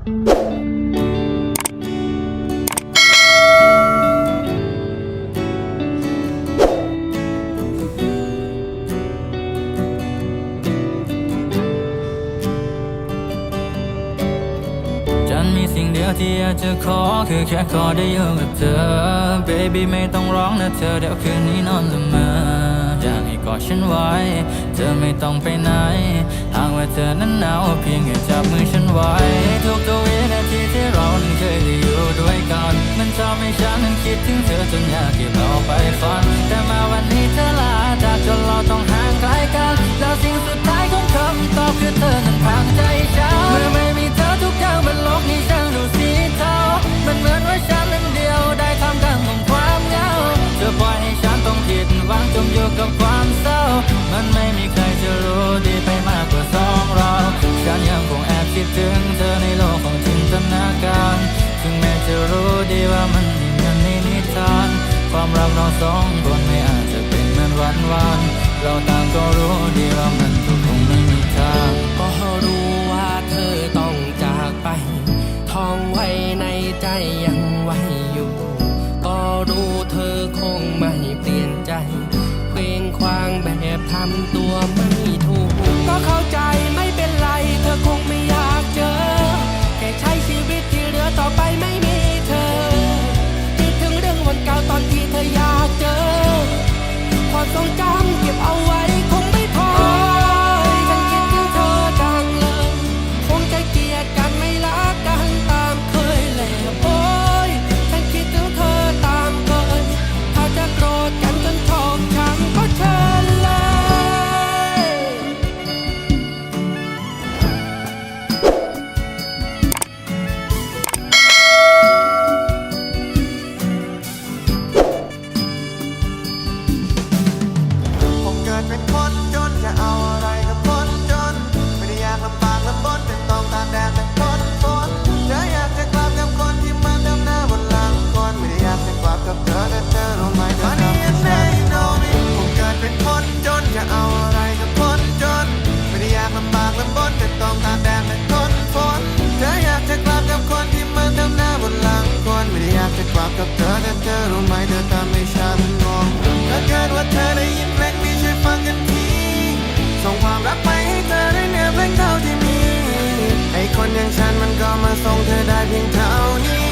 ฉันมีสิ่งเดียวที่อยากจะขอคือแค่ขอได้อยู่กับเธอ baby ไม่ต้องร้องนะเธอเดี๋ยวคืนนี้นอนละเมอ อยากให้กอดฉันไว้ เธอไม่ต้องไปไหน หากว่าเธอนั้นหนาวเพียงแค่จับมือฉันไว้ ทุกๆวินาทีที่เรานั้นเคยได้อยู่ด้วยกัน มันทำให้ฉันนั้นคิดถึงเธอจนอยากเก็บเอาไปฝัน แต่มาวันนี้เธอลาจากจนเราต้องห่างไกลกัน แล้วสิ่งสุดท้ายของคำตอบคือเธอนั้นพังใจฉันเมื่อไม่มีเธอทุกอย่างบนโลกนี้ช่างดูสีเทามันเหมือนว่าฉันนั้นเดียวได้ทำกลางของความเหงาเธอปล่อย อยู่กับความเศร้า มันไม่มีใครจะรู้ดีไปมากกว่าสองเราฉันยังคงแอบคิดถึงเธอในโลกของจินตนาการ ถึงแม้จะรู้ดีว่ามันม่เหมือนในนิทาน ความรักเราสองคนไม่อาจจะเป็นเหมือนวันวานเราต่างก็รู้ดีว่ามันก็คงไม่มีทางก็รู้ว่าเธอต้องจากไปท่องไว้ในใจยังำตัว ไม่เธอรู้ไมเธอทำให้ฉันงงถ้าเกิดว่าเธอได้ยินเพลงนี้ช่วยฟังกันทีส่งความรักไปให้เธอได้เหนือเพลงเท่าที่มีไอคนอย่างฉันมันก็มาส่งเธอได้เพียงเท่านี้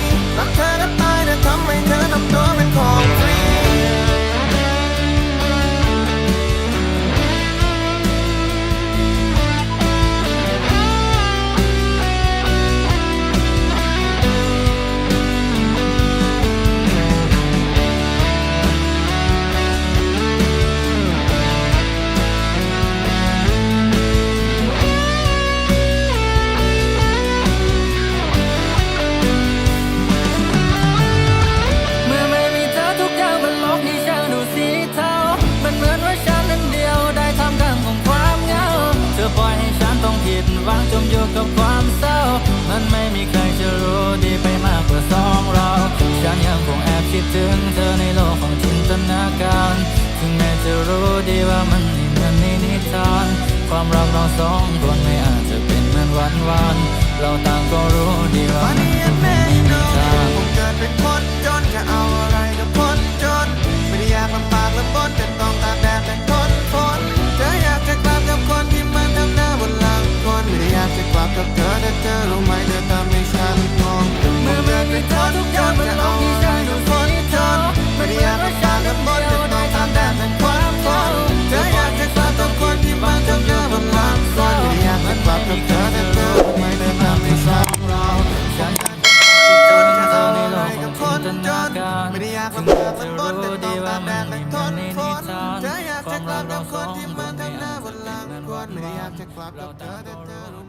อยู่กับความเศร้า มันไม่มีใครจะรู้ดีไปมากกว่าสองเรา ฉันยังคงแอบคิดถึงเธอในโลกของจินตนาการ ถึงแม้จะรู้ดีว่ามันไม่เหมือนในนิทาน ความรักเราสองคนไม่อาจจะเป็นเหมือนวันวาน เราต่างก็รู้ดีว่ามันากลำบากลำบนต่ต้องตาแดดแต่ทนฝนเธออยากจะกลับกับคนที่มันทำหน้าบนหลังควรหรืออยากจะกลับกับเธอแต่เธอ